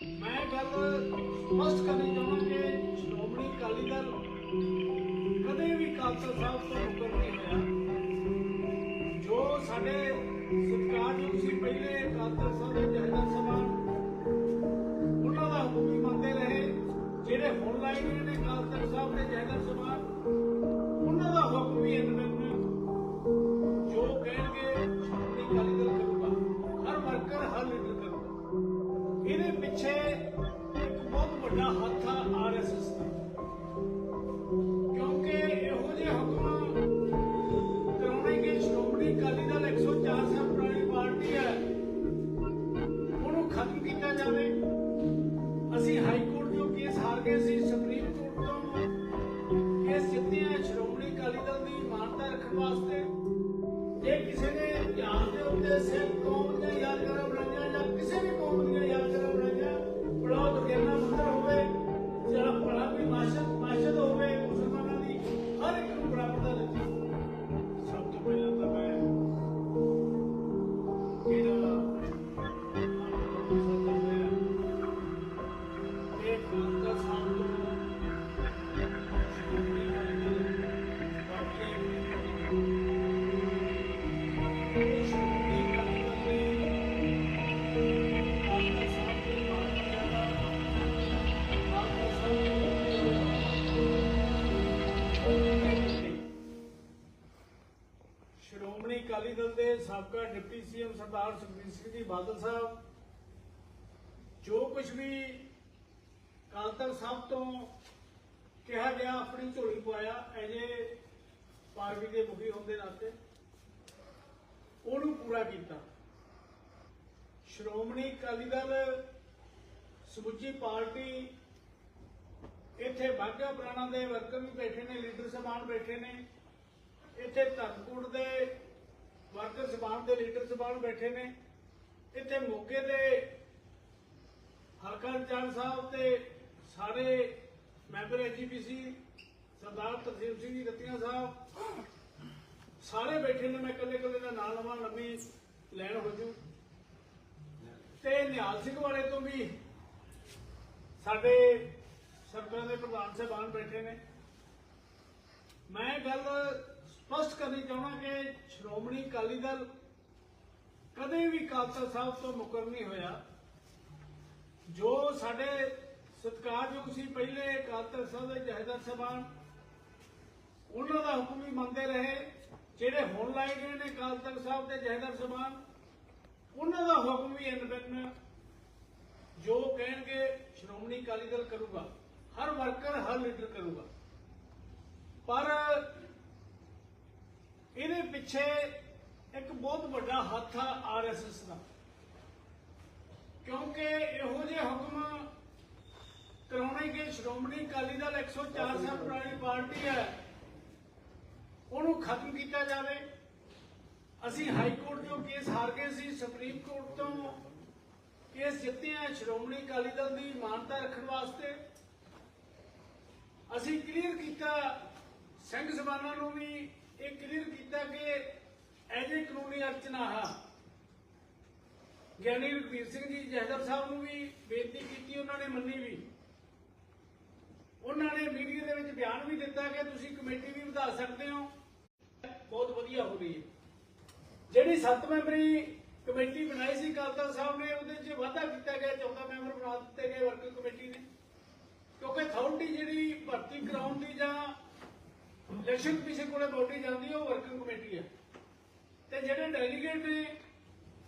ਮੈਂ ਗੱਲ ਸਪਸ਼ਟ ਕਰਨੀ ਚਾਹੁੰਦਾ ਕਿ ਸ਼੍ਰੋਮਣੀ ਅਕਾਲੀ ਦਲ ਕਦੇ ਵੀ ਖਾਲਸਾ ਸਾਹਿਬ ਤੋਂ ਮੁਕਰ ਨਹੀਂ ਹੋਇਆ। ਜੋ ਸਾਡੇ ਸਤਿਕਾਰਯੋਗ ਸੀ, ਪਹਿਲੇ ਖਾਲਸਾ ਸਾਹਿਬ ਦੇ ਜਹਦਰ ਸਭਾ ਉਹਨਾਂ ਦਾ ਹੁਕਮ ਵੀ ਮੰਨਦੇ ਰਹੇ। ਜਿਹੜੇ ਹੁਣ ਲਾਏ ਗਏ ਨੇ ਖਾਲਸਾ ਸਾਹਿਬ ਦੇ ਜਹਦਰ ਸਭਾ ਉਹਨਾਂ ਦਾ ਹੁਕਮ ਵੀ ਅਨਬਨ ਇਹਦੇ ਪਿੱਛੇ ਇੱਕ ਬਹੁਤ ਵੱਡਾ ਹੱਥ ਆ ਆਰਐਸਐਸ ਦਾ। ਕਿਉਂਕਿ ਇਹੋ ਜਿਹੇ ਹੁਕਮ ਕਰਾਉਣੇ ਸ਼੍ਰੋਮਣੀ ਅਕਾਲੀ ਦਲ 104 ਸਾਲ ਪੁਰਾਣੀ ਪਾਰਟੀ ਹੈ, ਉਹਨੂੰ ਖਤਮ ਕੀਤਾ ਜਾਵੇ। ਅਸੀਂ ਹਾਈ ਕੋਰਟ ਜੋ ਕੇਸ ਹਾਰ ਗਏ ਸੀ, ਸੁਪਰੀਮ ਕੋਰਟ ਤੋਂ ਕੇਸ ਜਿੱਤੇ ਸ਼੍ਰੋਮਣੀ ਅਕਾਲੀ ਦਲ ਦੀ ਮਾਨਤਾ ਰੱਖਣ ਵਾਸਤੇ ਜੇ ਕਿਸੇ ਨੇ ਧਿਆਨ ਦੇ ਉੱਤੇ ਸਿੱਖ ਕੌਮ ਸ਼੍ਰੋਮਣੀ ਅਕਾਲੀ ਦਲ ਦੇ ਸਾਬਕਾ ਡਿਪਟੀ ਸੀਐਮ ਸਰਦਾਰ ਸੁਖਬੀਰ ਸਿੰਘ ਜੀ ਬਾਦਲ ਸਾਹਿਬ, ਜੋ ਕੁਝ ਵੀ ਅਕਾਲ ਤਖਤ ਸਾਹਿਬ ਤੋਂ ਕਿਹਾ ਗਿਆ, ਆਪਣੀ ਝੋਲੀ ਪਾਇਆ ਐਜੇ ਪਾਰਟੀ ਦੇ ਮੁਖੀ ਹੋਣ ਦੇ ਨਾਤੇ। ਉਹਨੂੰ ਪੂਰਾ ਕੀਤਾ। ਸ਼੍ਰੋਮਣੀ ਅਕਾਲੀ ਦਲ, ਸਮੁੱਚੀ ਪਾਰਟੀ, ਇੱਥੇ ਬਾਗਾ ਪ੍ਰਾਣਾ ਦੇ ਵਰਕਰ ਵੀ ਬੈਠੇ ਨੇ, ਲੀਡਰ ਸਮਾਨ ਬੈਠੇ ਨੇ। ਇੱਥੇ ਧਰਮਕੋਟ ਦੇ ਵਰਕਰ ਸਮਾਨ ਦੇ ਲੀਡਰ ਸਮਾਨ ਬੈਠੇ ਨੇ। ਇੱਥੇ ਮੋਗੇ ਦੇ ਹਲਕਾ ਚੰਦ ਸਾਹਿਬ ਤੇ ਸਾਰੇ ਮੈਂਬਰ ਐਜੀਪੀਸੀ ਸਰਦਾਰ ਤਰਸੀਮ ਸਿੰਘ ਜੀ, ਰਤੀਆਂ ਸਾਹਿਬ ਸਾਰੇ ਬੈਠੇ ਨੇ, ਮੈਂ ਇਕੱਲੇ ਇਕੱਲੇ ਦਾ ਨਾਂ ਲਵਾਂ, ਲੰਮੀ ਲੈਣ ਹੋ ਜੂ। ਤੇ ਨਿਹਾਲ ਸਿੰਘ ਵਾਲੇ ਤੋਂ ਵੀ ਸਾਡੇ ਸਰਕਾਰ ਦੇ ਪ੍ਰਧਾਨ ਸਾਹਿਬਾਨ ਬੈਠੇ ਨੇ। ਮੈਂ ਗੱਲ ਸਪਸ਼ਟ ਕਰਨੀ ਚਾਹੁੰਦਾ ਕਿ ਸ਼੍ਰੋਮਣੀ ਅਕਾਲੀ ਦਲ ਕਦੇ ਵੀ ਖਾਲਸਾ ਸਾਹਿਬ ਤੋਂ ਮੁਕਰ ਨਹੀਂ ਹੋਇਆ। ਜੋ ਸਾਡੇ ਸਤਿਕਾਰਯੋਗ ਸੀ, ਪਹਿਲੇ ਅਕਾਲ ਤਖਤ ਸਾਹਿਬ ਦੇ ਜਹੇਦਾਰ ਸਾਹਿਬਾਨ, ਉਹਨਾਂ ਦਾ ਹੁਕਮ ਵੀ ਮੰਨਦੇ ਰਹੇ। ਜਿਹੜੇ ਹੁਣ ਲਾਏ ਗਏ ਨੇ ਅਕਾਲ ਤਖਤ ਸਾਹਿਬ ਦੇ ਜਹੇਦਾਰ ਸਾਹਿਬਾਨ ਉਹਨਾਂ ਦਾ ਹੁਕਮ ਵੀ ਅਨਬਨ ਜੋ ਕਹਿਣਗੇ ਸ਼੍ਰੋਮਣੀ ਅਕਾਲੀ ਦਲ ਕਰੂਗਾ, ਹਰ ਵਰਕਰ, ਹਰ ਲੀਡਰ ਕਰੂਗਾ। ਪਰ ਇਹਦੇ ਪਿੱਛੇ ਇੱਕ ਬਹੁਤ ਵੱਡਾ ਹੱਥ ਆ ਆਰਐਸਐਸ ਦਾ। ਕਿਉਂਕਿ ਇਹੋ ਜਿਹੇ ਹੁਕਮ ਕਰਾਉਣੇ ਕਿ ਸ਼੍ਰੋਮਣੀ ਅਕਾਲੀ ਦਲ 104 ਸਾਲ ਪੁਰਾਣੀ ਪਾਰਟੀ ਹੈ। ਉਹਨੂੰ ਖਤਮ ਕੀਤਾ ਜਾਵੇ। ਅਸੀਂ ਹਾਈ ਕੋਰਟ ਤੋਂ ਕੇਸ ਹਾਰ ਗਏ ਸੀ, ਸੁਪਰੀਮ ਕੋਰਟ ਤੋਂ ਕੇਸ ਜਿੱਤੇ ਆ ਸ਼੍ਰੋਮਣੀ ਅਕਾਲੀ ਦਲ ਦੀ ਮਾਨਤਾ ਰੱਖਣ ਵਾਸਤੇ। ਅਸੀਂ ਕਲੀਅਰ ਕੀਤਾ, ਸਿੰਘ ਸਭਾਨਾਂ ਨੂੰ ਵੀ ਇਹ ਕਲੀਅਰ ਕੀਤਾ ਕਿ ਐਜੇ ਕਾਨੂੰਨੀ ਅਰਚਨਾ ਆ, ਗਿਆਨੀ ਰਘਬੀਰ ਸਿੰਘ ਜੀ ਜਹਦਰ ਸਾਹਿਬ ਨੂੰ ਵੀ ਬੇਨਤੀ ਕੀਤੀ, ਉਹਨਾਂ ਨੇ ਮੰਨੀ ਵੀ। ਉਹਨਾਂ ਨੇ ਮੀਡੀਆ ਦੇ ਵਿੱਚ ਬਿਆਨ ਵੀ ਦਿੱਤਾ ਕਿ ਤੁਸੀਂ ਕਮੇਟੀ ਵੀ ਵਧਾ ਸਕਦੇ ਹੋ। ਵਧੀਆ ਹੋ ਗਈ। ਜਿਹੜੀ ਸੱਤ ਮੈਂਬਰੀ ਕਮੇਟੀ ਬਣਾਈ ਸੀ ਕਾਲਤਾ ਸਾਹਿਬ ਨੇ, ਉਹਦੇ 'ਚ ਵਾਧਾ ਕੀਤਾ ਗਿਆ 14 ਮੈਂਬਰ ਬਣਾ ਦਿੱਤੇ ਗਏ ਵਰਕਿੰਗ ਕਮੇਟੀ ਨੇ। ਕਿਉਂਕਿ ਅਥਾਰਟੀ ਜਿਹੜੀ ਭਰਤੀ ਕਰਾਉਣ ਦੀ ਜਾਂ ਇਲੈਕਸ਼ਨ ਕਮਿਸ਼ਨ ਕੋਲੇ ਬੋਡੀ ਜਾਂਦੀ ਹੈ ਉਹ ਵਰਕਿੰਗ ਕਮੇਟੀ ਹੈ ਤੇ ਜਿਹੜੇ ਡੈਲੀਗੇਟ ਨੇ,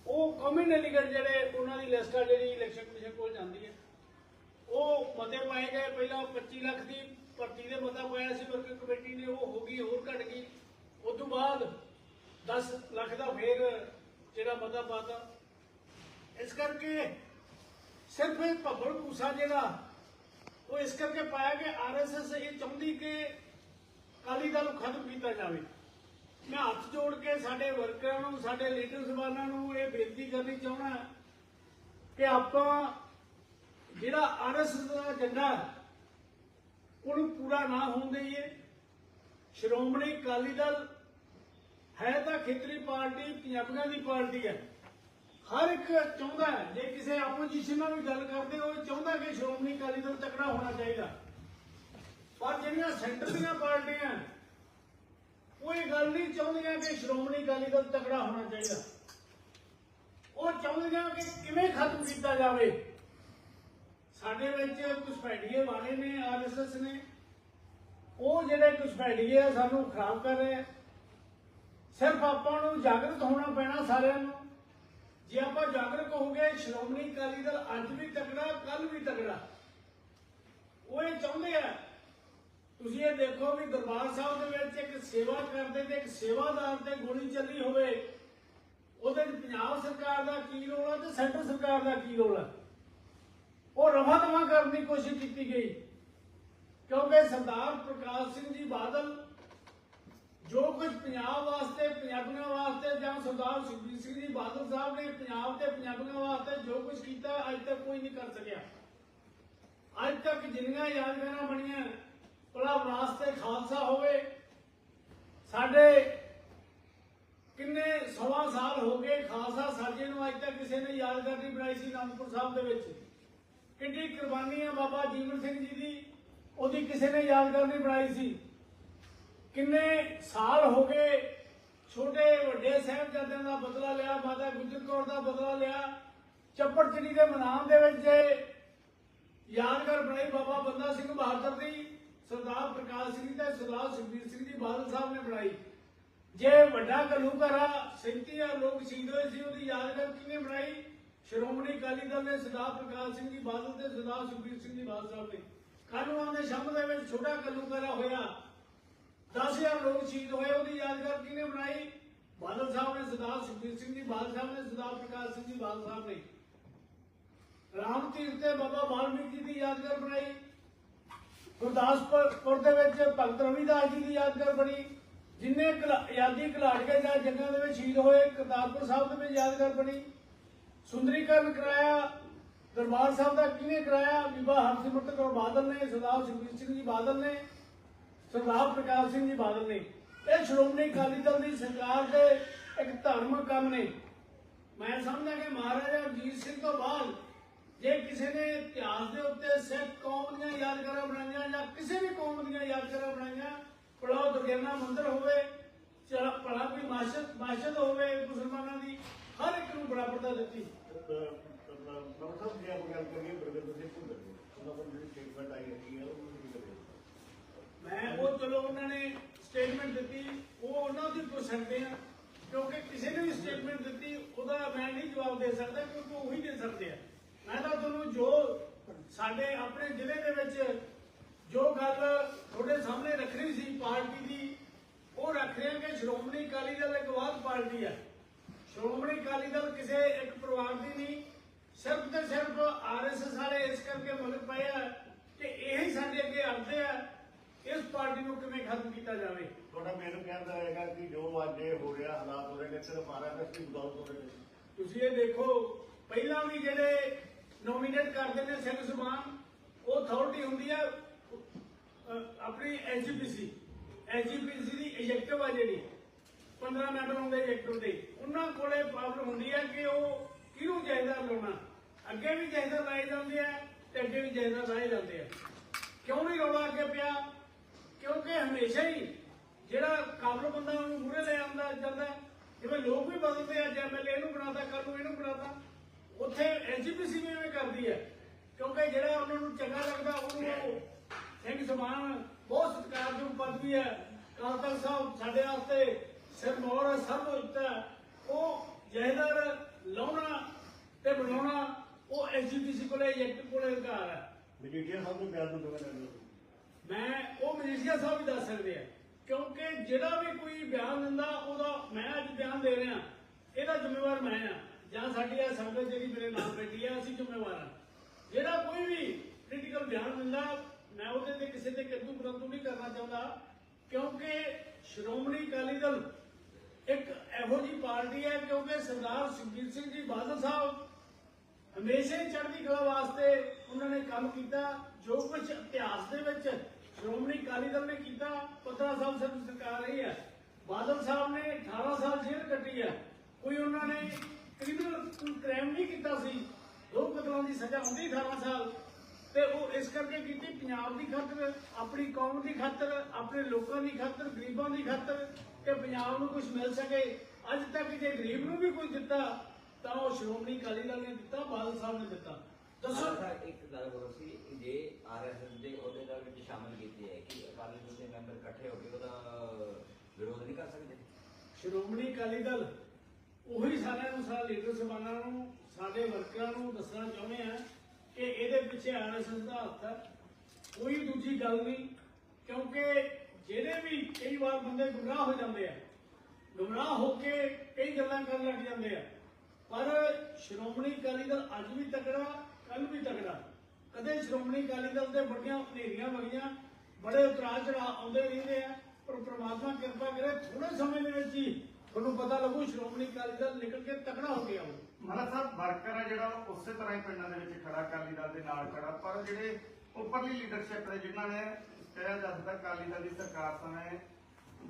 ਉਹ ਕੌਮੀ ਡੈਲੀਗੇਟ ਜਿਹੜੇ, ਉਹਨਾਂ ਦੀ ਲਿਸਟ ਆ ਜਿਹੜੀ ਇਲੈਕਸ਼ਨ ਕਮਿਸ਼ਨ ਕੋਲ ਜਾਂਦੀ ਹੈ ਉਹ ਮਤੇ ਪਾਏ ਗਏ, ਪਹਿਲਾਂ 25 ਲੱਖ ਦੀ ਭਰਤੀ ਦੇ ਮਤਾ ਪਾਇਆ ਸੀ ਵਰਕਿੰਗ ਕਮੇਟੀ ਨੇ, ਉਹ ਹੋ ਗਈ, ਹੋਰ ਘਟ ਗਈ। ਉਸ ਤੋਂ ਬਾਅਦ 10 ਲੱਖ ਦਾ ਫੇਰ ਜਿਹੜਾ ਮਤਾ ਪਾਤਾ। ਇਸ ਕਰਕੇ ਸਿਰਫ ਇਹ ਭੱਬੜ ਪੂਸਾ ਜਿਹੜਾ, ਉਹ ਇਸ ਕਰਕੇ ਪਾਇਆ ਕਿ ਆਰਐਸਐਸ ਇਹ ਚਾਹੁੰਦੀ ਕਿ ਅਕਾਲੀ ਦਲ ਨੂੰ ਖਤਮ ਕੀਤਾ ਜਾਵੇ। ਮੈਂ ਹੱਥ ਜੋੜ ਕੇ ਸਾਡੇ ਵਰਕਰਾਂ ਨੂੰ, ਸਾਡੇ ਲੀਡਰ ਸਭਾਨਾਂ ਨੂੰ ਇਹ ਬੇਨਤੀ ਕਰਨੀ ਚਾਹੁੰਦਾ ਕਿ ਆਪਾਂ ਜਿਹੜਾ ਆਰਐਸਐਸ ਦਾ ਏਜੰਡਾ ਉਹਨੂੰ ਪੂਰਾ ਨਾ ਹੋਣ ਦੇਈਏ। ਸ਼੍ਰੋਮਣੀ ਅਕਾਲੀ ਦਲ ਹੈ ਤਾਂ ਖੇਤਰੀ ਪਾਰਟੀ ਪੰਜਾਬੀਆਂ ਦੀ ਪਾਰਟੀ ਹੈ। ਹਰ ਇੱਕ ਚਾਹੁੰਦਾ ਹੈ, ਜੇ ਕਿਸੇ ਆਪੋਜੀਸ਼ਨ ਨਾਲ ਵੀ ਗੱਲ ਕਰਦੇ ਹੋ ਕਿ ਸ਼੍ਰੋਮਣੀ ਅਕਾਲੀ ਦਲ ਤਕੜਾ ਹੋਣਾ ਚਾਹੀਦਾ। ਪਰ ਜਿਹੜੀਆਂ ਸੈਂਟਰ ਦੀਆਂ ਪਾਰਟੀਆਂ ਉਹ ਇਹ ਗੱਲ ਨਹੀਂ ਚਾਹੁੰਦੀਆਂ ਕਿ ਸ਼੍ਰੋਮਣੀ ਅਕਾਲੀ ਦਲ ਤਕੜਾ ਹੋਣਾ ਚਾਹੀਦਾ। ਉਹ ਚਾਹੁੰਦੀਆਂ ਕਿ ਕਿਵੇਂ ਖਤਮ ਕੀਤਾ ਜਾਵੇ। ਸਾਡੇ ਵਿੱਚ ਘੁਸਪੈਠੀਏ ਵਾਲੇ ਨੇ ਆਰਐਸਐਸ ਨੇ ਉਹ ਜਿਹੜੇ ਘੁਸਪੈਠੀਏ ਆ ਸਾਨੂੰ ਖਰਾਬ ਕਰ ਰਹੇ ਆ। ਸਿਰਫ ਆਪਾਂ ਨੂੰ ਜਾਗਰਤ ਹੋਣਾ ਪੈਣਾ ਸਾਰਿਆਂ ਨੂੰ। ਜੇ ਆਪਾਂ ਜਾਗਰੂਕ ਹੋਗੇ, ਸ਼੍ਰੋਮਣੀ ਅਕਾਲੀ ਦਲ ਅੱਜ ਵੀ ਤਕੜਾ ਕੱਲ ਵੀ ਤਕੜਾ। ਉਹ ਇਹ ਚਾਹੁੰਦੇ ਆ। ਤੁਸੀਂ ਇਹ ਦੇਖੋ ਵੀ ਦਰਬਾਰ ਸਾਹਿਬ ਦੇ ਵਿੱਚ ਇੱਕ ਸੇਵਾ ਕਰਦੇ ਤੇ ਇੱਕ ਸੇਵਾਦਾਰ ਤੇ ਗੋਲੀ ਚੱਲੀ ਹੋਵੇ, ਉਹਦੇ ਵਿੱਚ ਪੰਜਾਬ ਸਰਕਾਰ ਦਾ ਕੀ ਰੋਲ ਹੈ ਤੇ ਸੈਂਟਰ ਸਰਕਾਰ ਦਾ ਕੀ ਰੋਲ ਹੈ ਉਹ ਰਫਾ ਦਫਾ ਕਰਨ ਦੀ ਕੋਸ਼ਿਸ਼ ਕੀਤੀ ਗਈ। ਕਿਉਂਕਿ ਸਰਦਾਰ ਪ੍ਰਕਾਸ਼ ਸਿੰਘ ਜੀ ਬਾਦਲ ਜੋ ਕੁਝ ਪੰਜਾਬ ਵਾਸਤੇ, ਪੰਜਾਬੀਆਂ ਵਾਸਤੇ ਜਾਂ ਸਰਦਾਰ ਸੁਖਬੀਰ ਸਿੰਘ ਜੀ ਬਾਦਲ ਸਾਹਿਬ ਨੇ ਪੰਜਾਬ ਤੇ ਪੰਜਾਬੀਆਂ ਵਾਸਤੇ ਜੋ ਕੁਝ ਕੀਤਾ, ਅੱਜ ਤੱਕ ਕੋਈ ਨਹੀਂ ਕਰ ਸਕਿਆ। ਅੱਜ ਤੱਕ ਜਿੰਨੀਆਂ ਯਾਦਗਾਰਾਂ ਬਣੀਆਂ, ਭਲਾ ਵਾਸਤੇ ਖਾਲਸਾ ਹੋਵੇ। ਸਾਡੇ ਕਿੰਨੇ ਸਵਾ ਸਾਲ ਹੋ ਗਏ ਖਾਲਸਾ ਸਾਜੇ ਨੂੰ ਅੱਜ ਤੱਕ ਕਿਸੇ ਨੇ ਯਾਦਗਾਰ ਨਹੀਂ ਬਣਾਈ ਸੀ ਅਨੰਦਪੁਰ ਸਾਹਿਬ ਦੇ ਵਿੱਚ। ਕਿੰਨੀ ਕੁਰਬਾਨੀ ਆ ਬਾਬਾ ਜੀਵਨ ਸਿੰਘ ਜੀ ਦੀ। ਉਹਦੀ ਕਿਸੇ ਨੇ ਯਾਦਗਾਰ ਨਹੀਂ ਬਣਾਈ ਸੀ। ਕਿੰਨੇ ਸਾਲ ਹੋ ਗਏ ਛੋਟੇ ਵੱਡੇ ਸਾਹਿਬਜ਼ਾਦਿਆਂ ਦਾ ਬਦਲਾ ਲਿਆ, ਮਾਤਾ ਗੁਜਰ ਕੌਰ ਦਾ ਬਦਲਾ ਲਿਆ ਚੱਪੜਚਿੜੀ ਦੇ ਮੈਦਾਨ ਦੇ ਵਿੱਚ ਜੇ ਯਾਦਗਾਰ ਬਣਾਈ ਬਾਬਾ ਬੰਦਾ ਸਿੰਘ ਬਹਾਦਰ ਦੀ, ਸਰਦਾਰ ਪ੍ਰਕਾਸ਼ ਸਿੰਘ ਤੇ ਸਰਦਾਰ ਸੁਖਬੀਰ ਸਿੰਘ ਜੀ ਬਾਦਲ ਸਾਹਿਬ ਨੇ ਬਣਾਈ। ਜੇ ਵੱਡਾ ਘੱਲੂਘਾਰਾ 37000 ਲੋਕ ਸ਼ਹੀਦ ਹੋਏ ਸੀ, ਉਹਦੀ ਯਾਦਗਾਰ ਕਿਹਨੇ ਬਣਾਈ? ਸ਼੍ਰੋਮਣੀ ਅਕਾਲੀ ਦਲ ਨੇ ਸਰਦਾਰ ਪ੍ਰਕਾਸ਼ ਸਿੰਘ ਜੀ ਬਾਦਲ ਤੇ ਸਰਦਾਰ ਸੁਖਬੀਰ ਸਿੰਘ ਜੀ ਬਾਦਲ ਸਾਹਿਬ ਨੇ। ਕਾਨੂੰਨਾਂ ਦੇ ਸ਼ਬਦ ਦੇ ਵਿੱਚ ਛੋਟਾ ਘੱਲੂਘਾਰਾ ਹੋਇਆ। 10000 ਲੋਕ ਸ਼ਹੀਦ ਹੋਏ, ਉਹਦੀ ਯਾਦਗਾਰ ਕਿਹਨੇ ਬਣਾਈ? ਬਾਦਲ ਸਾਹਿਬ ਨੇ, ਸਰਦਾਰ ਸੁਖਬੀਰ ਸਿੰਘ ਜੀ, ਬਾਦਲ ਸਾਹਿਬ ਨੇ, ਸਰਦਾਰ ਪ੍ਰਕਾਸ਼ ਸਿੰਘ ਜੀ, ਬਾਦਲ ਸਾਹਿਬ ਨੇ। ਰਾਮ ਤੀਰਥ ਤੇ ਬਾਬਾ ਵਾਲਮੀਕ ਜੀ ਦੀ ਯਾਦਗਾਰ ਬਣਾਈ। ਗੁਰਦਾਸਪੁਰ ਦੇ ਵਿੱਚ ਭਗਤ ਰਵਿਦਾਸ ਜੀ ਦੀ ਯਾਦਗਾਰ ਬਣੀ। ਜਿੰਨੇ ਘਲਾ- ਆਜ਼ਾਦੀ ਘਲਾਟ ਕੇ ਜਾਂ ਜੰਗਾਂ ਦੇ ਵਿੱਚ ਸ਼ਹੀਦ ਹੋਏ, ਕਰਤਾਰਪੁਰ ਸਾਹਿਬ ਦੇ ਵਿੱਚ ਯਾਦਗਾਰ ਬਣੀ। ਸੁੰਦਰੀਕਰਨ ਕਰਾਇਆ ਦਰਬਾਰ ਸਾਹਿਬ ਦਾ ਕਿਹਨੇ ਕਰਾਇਆ? ਬੀਬਾ ਹਰਸਿਮਰਤ ਕੌਰ ਬਾਦਲ ਨੇ, ਸਰਦਾਰ ਸੁਖਬੀਰ ਸਿੰਘ ਜੀ ਬਾਦਲ ਨੇ, ਸਰਦਾਰ ਪ੍ਰਕਾਸ਼ ਸਿੰਘ ਜੀ ਬਾਦਲ ਨੇ। ਇਹ ਸ਼੍ਰੋਮਣੀ ਅਕਾਲੀ ਦਲ ਦੀ ਸਰਕਾਰ ਦੇ ਇੱਕ ਧਾਰਮਿਕ ਕੰਮ ਨੇ। ਮੈਂ ਸਮਝਦਾ ਕਿ ਮਹਾਰਾਜਾ ਰਣਜੀਤ ਸਿੰਘ ਤੋਂ ਬਾਅਦ ਜੇ ਕਿਸੇ ਨੇ ਇਤਿਹਾਸ ਦੇ ਉੱਤੇ ਸਿੱਖ ਕੌਮ ਦੀਆਂ ਯਾਦਗਾਰਾਂ ਬਣਾਈਆਂ ਜਾਂ ਕਿਸੇ ਵੀ ਕੌਮ ਦੀਆਂ ਯਾਦਗਾਰਾਂ ਬਣਾਈਆਂ, ਭਲਾ ਉਹ ਦੁਰਗਿਆਨਾ ਮੰਦਿਰ ਹੋਵੇ, ਚਾਹੇ ਭਲਾ ਕੋਈ ਮਾਸ਼ਦ ਮਾਸ਼ਦ ਹੋਵੇ, ਮੁਸਲਮਾਨਾਂ ਦੀ ਹਰ ਇੱਕ ਨੂੰ ਬਰਾਬਰਤਾ ਦਿੱਤੀ। ਪ੍ਰਭੂ ਸਾਹਿਬ ਜੀ ਆਪ ਗੱਲ ਕਰੀਏ ਬਰਗਰ ਸਿੰਘ ਭੁੱਲਰ ਜੀ ਉਹਨਾਂ ਕੋਲ ਜਿਹੜੀ ਸਟੇਟਮੈਂਟ ਆਈ ਹੈਗੀ ਹੈ ਉਹ ਕੀ ਕਰੀਏ ਮੈਂ ਉਹ ਚਲੋ ਉਹਨਾਂ ਨੇ ਸਟੇਟਮੈਂਟ ਦਿੱਤੀ ਉਹ ਉਹਨਾਂ ਦੀ ਪੁੱਛ ਸਕਦੇ ਆ ਕਿਉਂਕਿ ਕਿਸੇ ਨੇ ਵੀ ਸਟੇਟਮੈਂਟ ਦਿੱਤੀ ਉਹਦਾ ਮੈਂ ਨਹੀਂ ਜਵਾਬ ਦੇ ਸਕਦਾ ਕਿਉਂਕਿ ਉਹ ਹੀ ਦੇ ਸਕਦੇ ਆ। ਮੈਂ ਤਾਂ ਤੁਹਾਨੂੰ ਜੋ ਸਾਡੇ ਆਪਣੇ ਜ਼ਿਲ੍ਹੇ ਦੇ ਵਿੱਚ ਜੋ ਗੱਲ ਤੁਹਾਡੇ ਸਾਹਮਣੇ ਰੱਖਣੀ ਸੀ ਪਾਰਟੀ ਦੀ ਉਹ ਰੱਖ ਰਿਹਾ ਕਿ ਸ਼੍ਰੋਮਣੀ ਅਕਾਲੀ ਦਲ ਇੱਕ ਵਾਦ ਪਾਰਟੀ ਹੈ ਸ਼੍ਰੋਮਣੀ ਅਕਾਲੀ ਦਲ ਕਿਸੇ ਇੱਕ ਪਰਿਵਾਰ ਦੀ ਨਹੀਂ ਸਿਰਫ ਤੇ ਸਿਰਫ ਆਰਐਸਐਸ ਵਾਲੇ ਇਸ ਕਰਕੇ ਮਗਰ ਪਏ ਆ ਕਿ ਇਹ ਹੀ ਸਾਡੇ ਅੱਗੇ ਅੜਦੇ ਆ ਇਸ ਪਾਰਟੀ ਨੂੰ ਕਿਵੇਂ ਖਤਮ ਕੀਤਾ ਜਾਵੇ? ਤੁਹਾਡਾ ਮੈਨੂੰ ਕਹਿੰਦਾ ਹੈਗਾ ਕਿ ਜੋ ਅੱਜ ਇਹ ਹੋ ਰਿਹਾ ਹਾਲਾਤ ਹੋ ਰਹੇ ਨੇ ਸਿਰਫ ਆਰਐਸਐਸ ਦੀ ਬਦੌਲਤ ਹੋ ਰਹੇ ਨੇ। ਤੁਸੀਂ ਇਹ ਦੇਖੋ ਪਹਿਲਾਂ ਵੀ ਜਿਹੜੇ ਨੋਮੀਨੇਟ ਕਰਦੇ ਨੇ ਸਿੰਘ ਸੁਬਾਨ ਉਹ ਅਥਾਰਟੀ ਹੁੰਦੀ ਹੈ ਆਪਣੀ ਐਸਜੀਪੀਸੀ ਐਸਜੀਪੀਸੀ ਦੀ ਐਗਜ਼ੈਕਟਿਵ ਆ ਜਿਹੜੀ। 15 ਮੈਂਬਰ ਹੁੰਦੇ ਐਗਜ਼ੈਕਟਿਵ ਦੇ ਉਹਨਾਂ ਕੋਲੇ ਪਾਵਰ ਹੁੰਦੀ ਹੈ ਕਿ ਉਹ ਕਿਹਨੂੰ ਜਾਇਦਾਦ ਲਾਉਣਾ? ਅੱਗੇ ਵੀ ਜਾਇਦਾਦ ਲਾਏ ਜਾਂਦੇ ਆ ਤੇ ਅੱਗੇ ਵੀ ਜਾਇਦਾਦ ਲਾਏ ਜਾਂਦੇ ਆ। ਕਿਉਂ ਨਹੀਂ ਰੌਲਾ ਅੱਗੇ ਪਿਆ? ਕਿਉਂਕਿ ਹਮੇਸ਼ਾ ਹੀ ਜਿਹੜਾ ਕਾਬਲ ਬੰਦਾ ਉਹਨੂੰ ਮੂਹਰੇ ਲੈ ਆਉਂਦਾ, ਜਾਂਦਾ। ਜਿਵੇਂ ਲੋਕ ਵੀ ਬਦਲਦੇ ਆ ਐਮਐਲਏ ਇਹਨੂੰ ਬਣਾਤਾ ਕੱਲ ਨੂੰ ਇਹਨੂੰ ਬਣਾਤਾ। ਉੱਥੇ ਐਸਜੀਪੀਸੀ ਵੀ ਐਵੇਂ ਕਰਦੀ ਹੈ ਕਿਉਂਕਿ ਜਿਹੜਾ ਉਹਨਾਂ ਨੂੰ ਚੰਗਾ ਲੱਗਦਾ, ਉਹਨੂੰ ਉਹ ਸਿੰਘ ਸਮਾਨ ਬਹੁਤ ਸਤਿਕਾਰਯੋਗ ਪਦਵੀ ਹੈ ਅਕਾਲ ਤਖਤ ਸਾਹਿਬ ਸਾਡੇ ਵਾਸਤੇ ਸਿਰਮੌਰ ਹੈ ਸਰਬ ਉੱਚ ਹੈ। ਉਹ ਜਾਇਦਾਦ ਲਾਉਣਾ ਤੇ ਬਣਾਉਣਾ ਉਹ ਐਸਜੀਪੀਸੀ ਕੋਲੇ ਐਕਟ ਕੋਲੇ ਅਧਿਕਾਰ ਹੈ। ਮਜੀਠੀਆ ਸਾਹਿਬ ਨੂੰ ਬਿਆਨ ਨੇ ਮੈਂ ਉਹ ਮਜੀਠੀਆ ਸਾਹਿਬ ਵੀ ਦੱਸ ਸਕਦੇ ਆ। ਕਿਉਂਕਿ ਜਿਹੜਾ ਵੀ ਕੋਈ ਬਿਆਨ ਦਿੰਦਾ ਉਹਦਾ ਮੈਂ ਅੱਜ ਬਿਆਨ ਦੇ ਰਿਹਾ। ਇਹਦਾ ਜ਼ਿੰਮੇਵਾਰ ਮੈਂ ਆ। ਜਾਂ ਸਾਡੀ ਇਹ ਸੰਗਤ ਜਿਹੜੀ ਮੇਰੇ ਨਾਲ ਬੈਠੀ ਆ ਅਸੀਂ ਜ਼ਿੰਮੇਵਾਰ ਆ। ਜਿਹੜਾ ਕੋਈ ਵੀ ਕ੍ਰਿਟੀਕਲ ਬਿਆਨ ਦਿੰਦਾ ਮੈਂ ਉਹਦੇ ਤੇ ਕਿਸੇ ਤੇ ਕੱਦੂ ਪਰੰਤੂ ਨਹੀਂ ਕਰਨਾ ਚਾਹੁੰਦਾ। ਕਿਉਂਕਿ ਸ਼੍ਰੋਮਣੀ ਅਕਾਲੀ ਦਲ ਇੱਕ ਇਹੋ ਜੀ ਪਾਰਟੀ ਹੈ ਕਿਉਂਕਿ ਸਰਦਾਰ ਸੁਖਬੀਰ ਸਿੰਘ ਜੀ ਬਾਦਲ ਸਾਹਿਬ ਹਮੇਸ਼ਾ ਹੀ ਚੜ੍ਹਦੀ ਕਲਾ ਵਾਸਤੇ ਉਹਨਾਂ ਨੇ ਕੰਮ ਕੀਤਾ, ਜੋ ਕੁਝ ਇਤਿਹਾਸ ਦੇ ਵਿੱਚ ਸ਼੍ਰੋਮਣੀ ਅਕਾਲੀ ਦਲ ਨੇ ਕੀਤਾ 15 ਸਾਲ ਸਿਰਫ ਸਰਕਾਰ ਰਹੀ ਹੈ। ਬਾਦਲ ਸਾਹਿਬ ਨੇ 18 ਸਾਲ ਜੇਲ੍ਹ ਕੱਟੀ ਹੈ। ਕੋਈ ਉਹਨਾਂ ਨੇ ਕ੍ਰਿਮੀਨਲ ਕ੍ਰਾਈਮ ਨਹੀਂ ਕੀਤਾ ਸੀ। ਦੋ ਕਤਲਾਂ ਦੀ ਸਜ਼ਾ ਹੁੰਦੀ 18 ਸਾਲ। ਤੇ ਉਹ ਇਸ ਕਰਕੇ ਕੀਤੀ, ਪੰਜਾਬ ਦੀ ਖਾਤਰ, ਆਪਣੀ ਕੌਮ ਦੀ ਖਾਤਰ, ਆਪਣੇ ਲੋਕਾਂ ਦੀ ਖਾਤਰ, ਗਰੀਬਾਂ ਦੀ ਖਾਤਰ। ਕਿ ਪੰਜਾਬ ਨੂੰ ਕੁਝ ਮਿਲ ਸਕੇ। ਅੱਜ ਤੱਕ ਜੇ ਗਰੀਬ ਨੂੰ ਵੀ ਕੁਝ ਦਿੱਤਾ ਤਾਂ ਉਹ ਸ਼੍ਰੋਮਣੀ ਅਕਾਲੀ ਦਲ ਨੇ ਦਿੱਤਾ ਬਾਦਲ ਸਾਹਿਬ ਨੇ ਦਿੱਤਾ। ਦੱਸੋ। ਸਰ ਇੱਕ ਗੱਲ ਹੋਰ ਸੀ ਜੇ ਆਰਐਸਐਸ ਦੇ ਅਹੁਦੇਦਾਰ ਵਿੱਚ ਸ਼ਾਮਲ ਕੀਤੇ ਹੈ ਕਿ ਅਕਾਲੀ ਦਲ ਦੇ ਮੈਂਬਰ ਇਕੱਠੇ ਹੋ ਕੇ ਉਹਦਾ ਵਿਰੋਧ ਨਹੀਂ ਕਰ ਸਕਦੇ? ਸ਼੍ਰੋਮਣੀ ਅਕਾਲੀ ਦਲ ਉਹੀ ਸਾਰਿਆਂ ਨੂੰ ਸਾਰੇ ਲੀਡਰ ਸਭਾਨਾਂ ਨੂੰ ਸਾਡੇ ਵਰਕਰਾਂ ਨੂੰ ਦੱਸਣਾ ਚਾਹੁੰਦੇ ਆ ਕਿ ਇਹਦੇ ਪਿੱਛੇ ਆਰਐਸਐਸ ਦਾ ਹੱਥ ਹੈ। ਕੋਈ ਦੂਜੀ ਗੱਲ ਨਹੀਂ ਕਿਉਂਕਿ ਜਿਹੜੇ ਵੀ ਕਈ ਵਾਰ ਬੰਦੇ ਗੁੰਮਰਾਹ ਹੋ ਜਾਂਦੇ ਆ, ਗੁੰਮਰਾਹ ਹੋ ਕੇ ਕਈ ਗੱਲਾਂ ਕਰਨ ਲੱਗ ਜਾਂਦੇ ਆ। ਪਰ ਸ਼੍ਰੋਮਣੀ ਅਕਾਲੀ ਦਲ ਅੱਜ ਵੀ ਤਕੜਾ ਕੱਲ ਵੀ ਤਕੜਾ। ਕਦੇ ਸ਼੍ਰੋਮਣੀ ਅਕਾਲੀ ਦਲ ਦੇ ਵੱਡੀਆਂ ਹਨੇਰੀਆਂ ਵਗੀਆਂ, ਬੜੇ ਉਤਰਾਅ ਚੜਾਅ ਆਉਂਦੇ ਰਹਿੰਦੇ ਆ, ਪਰ ਪ੍ਰਮਾਤਮਾ ਕਿਰਪਾ ਕਰੇ ਥੋੜੇ ਸਮੇਂ ਦੇ ਵਿੱਚ ਹੀ ਤੁਹਾਨੂੰ ਪਤਾ ਲੱਗੂ ਸ਼੍ਰੋਮਣੀ ਅਕਾਲੀ ਦਲ ਨਿਕਲ ਕੇ ਤਕੜਾ ਹੋ ਗਿਆ ਆਊ। ਸਾਹਿਬ, ਵਰਕਰ ਆ ਜਿਹੜਾ ਉਸੇ ਤਰ੍ਹਾਂ ਹੀ ਪਿੰਡਾਂ ਦੇ ਵਿੱਚ ਖੜਾ, ਅਕਾਲੀ ਦਲ ਦੇ ਨਾਲ ਖੜਾ, ਪਰ ਜਿਹੜੇ ਉੱਪਰਲੀ ਲੀਡਰਸ਼ਿਪ ਦੇ ਜਿਨ੍ਹਾਂ ਨੇ ਕਿਹਾ ਜਾ ਸਕਦਾ ਅਕਾਲੀ ਦਲ ਦੀ ਸਰਕਾਰ ਸਮੇਂ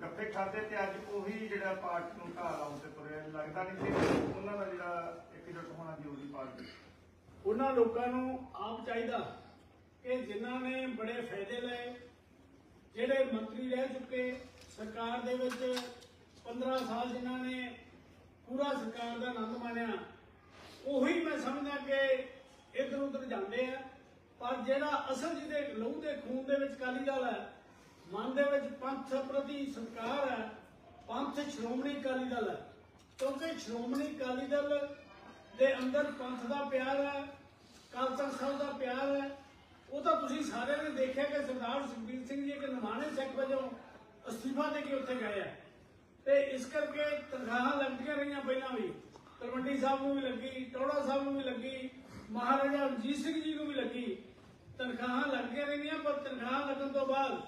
ਗੱਪੇ ਖਾਦੇ ਤੇ ਅੱਜ ਉਹੀ ਜਿਹੜਾ ਪਾਰਟੀ ਨੂੰ ਢਾਹ ਲਾਉਣ ਤੇ ਤੁਰੇ ਲੱਗਦਾ ਨਹੀਂ ਕਿ ਉਹਨਾਂ ਦਾ ਜਿਹੜਾ ਇਕਜੁੱਟ ਹੋਣਾ ਜ਼ਰੂਰੀ ਪਾਰਟੀ। ਉਹਨਾਂ ਲੋਕਾਂ ਨੂੰ ਆਪ ਚਾਹੀਦਾ ਕਿ ਜਿਨ੍ਹਾਂ ਨੇ ਬੜੇ ਫਾਇਦੇ ਲਏ, ਜਿਹੜੇ ਮੰਤਰੀ ਰਹਿ ਚੁੱਕੇ ਸਰਕਾਰ ਦੇ ਵਿੱਚ 15 ਸਾਲ ਜਿਨ੍ਹਾਂ ਨੇ ਪੂਰਾ ਸਰਕਾਰ ਦਾ ਆਨੰਦ ਮਾਣਿਆ, ਉਹੀ ਮੈਂ ਸਮਝਦਾ ਕਿ ਇਧਰ ਉਧਰ ਜਾਂਦੇ ਆ। ਪਰ ਜਿਹੜਾ ਅਸਲ ਜੀ ਦੇ ਲਹੂ ਦੇ ਖੂਨ ਦੇ ਵਿੱਚ ਕਾਲੀ ਦਲ ਹੈ, ਮਨ ਦੇ ਵਿੱਚ ਪੰਥ ਪ੍ਰਤੀ ਸੰਸਕਾਰ ਹੈ, ਪੰਥ ਸ਼੍ਰੋਮਣੀ ਅਕਾਲੀ ਦਲ ਹੈ। ਕਿਉਂਕਿ ਸ਼੍ਰੋਮਣੀ ਅਕਾਲੀ ਦਲ ਦੇ ਅੰਦਰ ਪੰਥ ਦਾ ਪਿਆਰ ਹੈ, ਅਕਾਲ ਤਖਤ ਸਾਹਿਬ ਦਾ ਪਿਆਰ ਹੈ। ਉਹ ਤਾਂ ਤੁਸੀਂ ਸਾਰਿਆਂ ਨੇ ਦੇਖਿਆ ਕਿ ਸਰਦਾਰ ਸੁਖਬੀਰ ਸਿੰਘ ਜੀ ਇੱਕ ਨਿਮਾਣੇ ਸਿੱਖ ਵਜੋਂ ਅਸਤੀਫਾ ਦੇ ਕੇ ਉੱਥੇ ਗਏ ਆ। ਤੇ ਇਸ ਕਰਕੇ ਤਨਖਾਹਾਂ ਲੱਗਦੀਆਂ ਰਹੀਆਂ ਪਹਿਲਾਂ ਵੀ। ਤਲਵੰਡੀ ਸਾਹਿਬ ਨੂੰ ਵੀ ਲੱਗੀ ਟੋੜਾ ਸਾਹਿਬ ਨੂੰ ਵੀ ਲੱਗੀ, ਮਹਾਰਾਜਾ ਰਣਜੀਤ ਸਿੰਘ ਜੀ ਨੂੰ ਵੀ ਲੱਗੀ। ਤਨਖਾਹਾਂ ਲੱਗਦੀਆਂ ਰਹੀਆਂ ਪਰ ਤਨਖਾਹ ਲੱਗਣ ਤੋਂ ਬਾਅਦ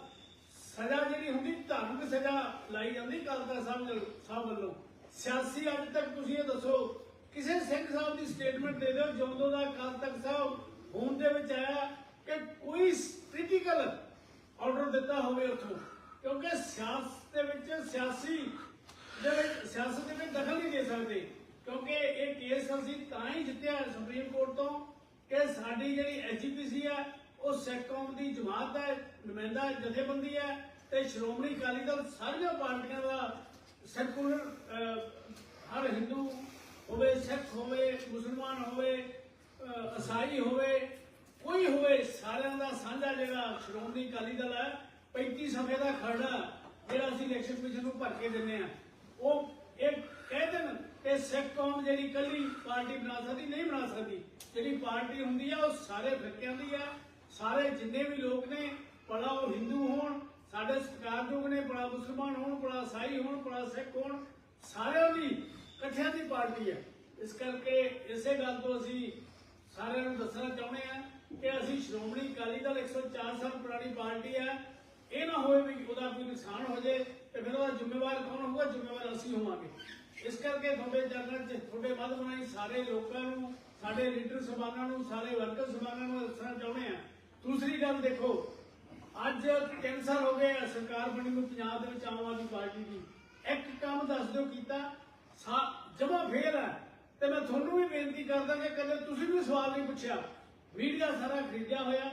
ਸਜ਼ਾ ਜਿਹੜੀ ਹੁੰਦੀ, ਧਾਰਮਿਕ ਸਜ਼ਾ ਲਾਈ ਜਾਂਦੀ ਕਾਲਕਾ ਸਾਹਿਬ ਵੱਲ- ਸਾਹਿਬ ਵੱਲੋਂ। ਸਿਆਸੀ ਅੱਜ ਤੱਕ ਤੁਸੀਂ ਇਹ ਦੱਸੋ, ਕਿਸੇ ਸਿੰਘ ਸਾਹਿਬ ਦੀ ਸਟੇਟਮੈਂਟ ਦੇ ਦਿਓ, ਜਦੋਂ ਦਾ ਕਾਲ ਤੱਕ ਸਾਹਿਬ ਹੋਣ ਦੇ ਵਿੱਚ ਆਇਆ ਕਿ ਕੋਈ ਕ੍ਰਿਟੀਕਲ ਆਰਡਰ ਦਿੱਤਾ ਹੋਵੇ ਉੱਥੋਂ। ਕਿਉਂਕਿ ਸਿਆਸਤ ਦੇ ਵਿੱਚ, ਸਿਆਸੀ ਦੇ ਵਿੱਚ, ਸਿਆਸਤ ਦੇ ਵਿੱਚ ਦਖਲ ਨਹੀਂ ਦੇ ਸਕਦੇ। ਕਿਉਂਕਿ ਇਹ ਕੇਸ ਅਸੀਂ ਤਾਂ ਹੀ ਜਿੱਤਿਆ ਸੁਪਰੀਮ ਕੋਰਟ ਤੋਂ ਕਿ ਸਾਡੀ ਜਿਹੜੀ ਐਜੀਪੀਸੀ ਹੈ ਉਹ ਸਿੱਖ ਕੌਮ ਦੀ ਜਮਾਤ ਹੈ ਨੁਮਾਇੰਦਾ ਜਥੇਬੰਦੀ ਹੈ ਤੇ ਸ਼੍ਰੋਮਣੀ ਅਕਾਲੀ ਦਲ ਸਾਰੀਆਂ ਪਾਰਟੀਆਂ ਦਾ ਸੈਕੂਲਰ ਹਰ ਹਿੰਦੂ ਹੋਵੇ ਸਿੱਖ ਹੋਵੇ ਮੁਸਲਮਾਨ ਹੋਵੇ ਅਹ, ਹੋਵੇ ਕੋਈ ਹੋਵੇ ਸਾਰਿਆਂ ਦਾ ਸਾਂਝਾ ਜਿਹੜਾ ਸ਼੍ਰੋਮਣੀ ਅਕਾਲੀ ਦਲ ਹੈ 35 ਸਮੇਂ ਦਾ ਖਰੜਾ ਜਿਹੜਾ ਅਸੀਂ ਇਲੈਕਸ਼ਨ ਕਮਿਸ਼ਨ ਨੂੰ ਭਰ ਕੇ ਦਿੰਦੇ ਆ ਉਹ ਇਹ ਕਹਿ ਦੇਣ ਕਿ ਸਿੱਖ ਕੌਮ ਜਿਹੜੀ ਕੱਲੀ ਪਾਰਟੀ ਬਣਾ ਸਕਦੀ ਨਹੀਂ ਬਣਾ ਸਕਦੀ। ਜਿਹੜੀ ਪਾਰਟੀ ਹੁੰਦੀ ਆ ਉਹ ਸਾਰੇ ਫਿਰਕਿਆਂ ਦੀ ਆ ਸਾਰੇ ਜਿੰਨੇ ਵੀ ਲੋਕ ਨੇ, ਭਲਾ ਉਹ ਹਿੰਦੂ ਹੋਣ, ਸਾਡੇ ਸਤਿਕਾਰਯੋਗ ਨੇ, ਭਲਾ ਮੁਸਲਮਾਨ ਹੋਣ, ਭਲਾ ਸਾਈ ਹੋਣ, ਭਲਾ ਸਿੱਖ ਹੋਣ, ਸਾਰਿਆਂ ਦੀ ਇਕੱਠਿਆਂ ਦੀ ਪਾਰਟੀ ਹੈ। ਇਸ ਕਰਕੇ ਇਸੇ ਗੱਲ ਤੋਂ ਅਸੀਂ ਸਾਰਿਆਂ ਨੂੰ ਦੱਸਣਾ ਚਾਹੁੰਦੇ ਹਾਂ ਕਿ ਅਸੀਂ ਸ਼੍ਰੋਮਣੀ ਅਕਾਲੀ ਦਲ 104 ਸਾਲ ਪੁਰਾਣੀ ਪਾਰਟੀ ਹੈ। ਇਹ ਨਾ ਹੋਵੇ ਵੀ ਉਹਦਾ ਕੋਈ ਨੁਕਸਾਨ ਹੋ ਜਾਏ ਤੇ ਫਿਰ ਉਹਦਾ ਜ਼ਿੰਮੇਵਾਰ ਕੌਣ ਹੋਊਗਾ? ਜ਼ਿੰਮੇਵਾਰ ਅਸੀਂ ਹੋਵਾਂਗੇ। ਇਸ ਕਰਕੇ ਤੁਹਾਡੇ ਚਰਨਾਂ 'ਚ ਤੁਹਾਡੇ ਵੱਧ ਬਣਾਈ ਸਾਰੇ ਲੋਕਾਂ ਨੂੰ, ਸਾਡੇ ਲੀਡਰ ਸਭਾਨਾਂ ਨੂੰ, ਸਾਰੇ ਵਰਕਰ ਸਭਾਨਾਂ ਨੂੰ ਦੱਸਣਾ ਚਾਹੁੰਦੇ ਆ ਦੂਸਰੀ ਗੱਲ ਦੇਖੋ, ਅੱਜ 3 ਸਾਲ ਹੋ ਗਏ ਸਰਕਾਰ ਬਣੀ ਨੂੰ ਪੰਜਾਬ ਦੇ ਵਿੱਚ ਆਮ ਆਦਮੀ ਪਾਰਟੀ ਦੀ। ਇੱਕ ਕੰਮ ਦੱਸ ਦਿਓ ਕੀਤਾ ਜਮਾ ਫੇਲ ਹੈ ਤੇ ਮੈਂ ਤੁਹਾਨੂੰ ਵੀ ਬੇਨਤੀ ਕਰਦਾ ਕਿ ਕਦੇ ਤੁਸੀਂ ਵੀ ਸਵਾਲ ਨਹੀਂ ਪੁੱਛਿਆ। ਮੀਡੀਆ ਸਾਰਾ ਖਰੀਦਿਆ ਹੋਇਆ,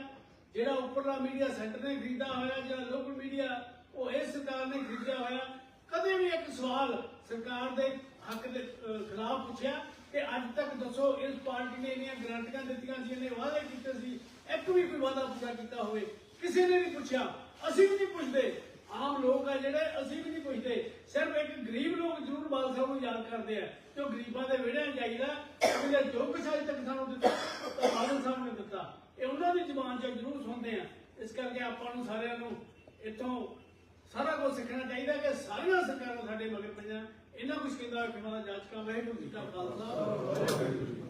ਜਿਹੜਾ ਉੱਪਰਲਾ ਮੀਡੀਆ ਸੈਂਟਰ ਨੇ ਖਰੀਦਾ ਹੋਇਆ ਜਿਹੜਾ ਲੋਕਲ ਮੀਡੀਆ ਉਹ ਇਸ ਸਰਕਾਰ ਨੇ ਖਰੀਦਿਆ ਹੋਇਆ। ਕਦੇ ਵੀ ਇੱਕ ਸਵਾਲ ਸਰਕਾਰ ਦੇ ਹੱਕ ਦੇ ਖਿਲਾਫ ਪੁੱਛਿਆ, ਤੇ ਅੱਜ ਤੱਕ ਦੱਸੋ ਇਸ ਪਾਰਟੀ ਨੇ ਇੰਨੀਆਂ ਗਰੰਟੀਆਂ ਦਿੱਤੀਆਂ ਸੀ ਇਹਨੇ ਵਾਅਦੇ ਕੀਤੇ ਸੀ ਇੱਕ ਵੀ ਕੋਈ ਵਾਅਦਾ ਪੂਰਾ ਕੀਤਾ ਹੋਵੇ, ਕਿਸੇ ਨੇ ਨਹੀਂ ਪੁੱਛਿਆ, ਅਸੀਂ ਵੀ ਨਹੀਂ ਪੁੱਛਦੇ। ਆਮ ਲੋਕ ਆ ਜਿਹੜੇ, ਅਸੀਂ ਵੀ ਨਹੀਂ ਪੁੱਛਦੇ। ਸਿਰਫ ਇੱਕ ਗਰੀਬ ਲੋਕ ਜ਼ਰੂਰ ਬਾਲ ਸਾਹਿਬ ਨੂੰ ਯਾਦ ਕਰਦੇ ਆ, ਜੋ ਗਰੀਬਾਂ ਦੇ ਵਿਹੜਿਆਂ ਜਾਈਦਾ ਕਿ ਜੋ ਕੁਛ ਅਜੇ ਤੱਕ ਸਾਨੂੰ ਦਿੱਤਾ, ਤਾਂ ਬਾਦਲ ਸਾਹਿਬ ਨੇ ਦਿੱਤਾ। ਇਹ ਉਹਨਾਂ ਦੀ ਜ਼ੁਬਾਨ 'ਚ ਜ਼ਰੂਰ ਸੁਣਦੇ ਆ। ਇਸ ਕਰਕੇ ਆਪਾਂ ਨੂੰ ਸਾਰਿਆਂ ਨੂੰ ਇੱਥੋਂ ਸਾਰਾ ਕੁਝ ਸਿੱਖਣਾ ਚਾਹੀਦਾ ਕਿ ਸਾਰੀਆਂ ਸਰਕਾਰਾਂ ਸਾਡੇ ਮਗਰ ਪਈਆਂ। ਇਹਨਾਂ ਕੁਝ ਕਹਿੰਦਾ ਕਿ ਮਾਦਾ ਜਾਂਚ ਕਰ ਰਹੇ ਨੂੰ ਜੀ ਕਾ ਖਾਲਸਾ।